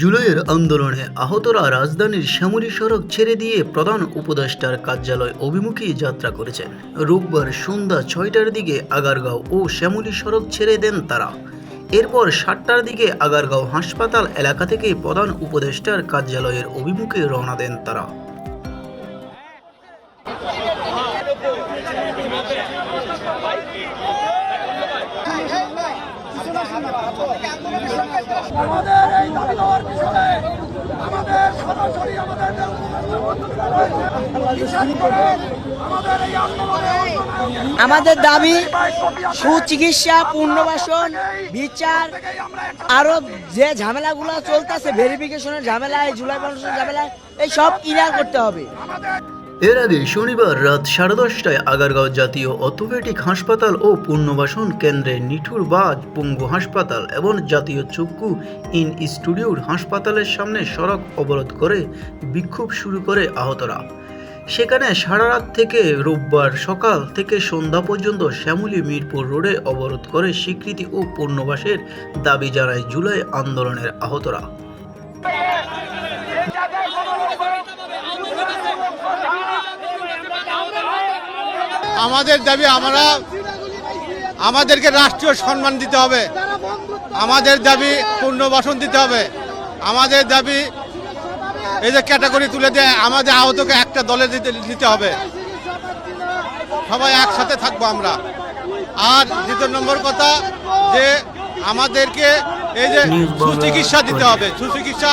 জুলাইয়ের আন্দোলনে আহতরা রাজধানীর শ্যামলী সড়ক ছেড়ে দিয়ে প্রধান উপদেষ্টার কার্যালয় অভিমুখী যাত্রা করেছেন। রোববার সন্ধ্যা ছয়টার দিকে আগারগাঁও ও শ্যামলী সড়ক ছেড়ে দেন তারা। এরপর সাতটার দিকে আগারগাঁও হাসপাতাল এলাকা থেকে প্রধান উপদেষ্টার কার্যালয়ের অভিমুখে রওনা দেন তারা। আমাদের এই দাবি পিছনে আমাদের সরাসরি আমাদের আমাদের দাবি সুচিকিৎসা, পুনর্বাসন, বিচার, আরও যে ঝামেলাগুলো চলতেছে ভেরিফিকেশনের ঝামেলা জুলাই পনেরোশো ঝামেলা এই সব ক্লিয়ার করতে হবে। এর আগে শনিবার রাত সাড়ে দশটায় আগারগাঁও জাতীয় অর্থোপেডিক হাসপাতাল ও পুনর্বাসন কেন্দ্রে নিঠুর বাজ পঙ্গু হাসপাতাল এবং জাতীয় চক্ষু ইন স্টুডিওর হাসপাতালের সামনে সড়ক অবরোধ করে বিক্ষোভ শুরু করে আহতরা। সেখানে সারা রাত থেকে রোববার সকাল থেকে সন্ধ্যা পর্যন্ত শ্যামলী মিরপুর রোডে অবরোধ করে স্বীকৃতি ও পুনর্বাসের দাবি জানায় জুলাই আন্দোলনের আহতরা। আমাদের দাবি আমরা আমাদেরকে রাষ্ট্রীয় সম্মান দিতে হবে। আমাদের দাবি পুনর্বাসন দিতে হবে। আমাদের দাবি এই যে ক্যাটাগরি তুলে দেয় আমাদের আহতকে একটা দলে দিতে দিতে হবে। সবাই একসাথে থাকব আমরা। আর দ্বিতীয় নম্বর কথা যে আমাদেরকে এই যে সুচিকিৎসা দিতে হবে। সুচিকিৎসা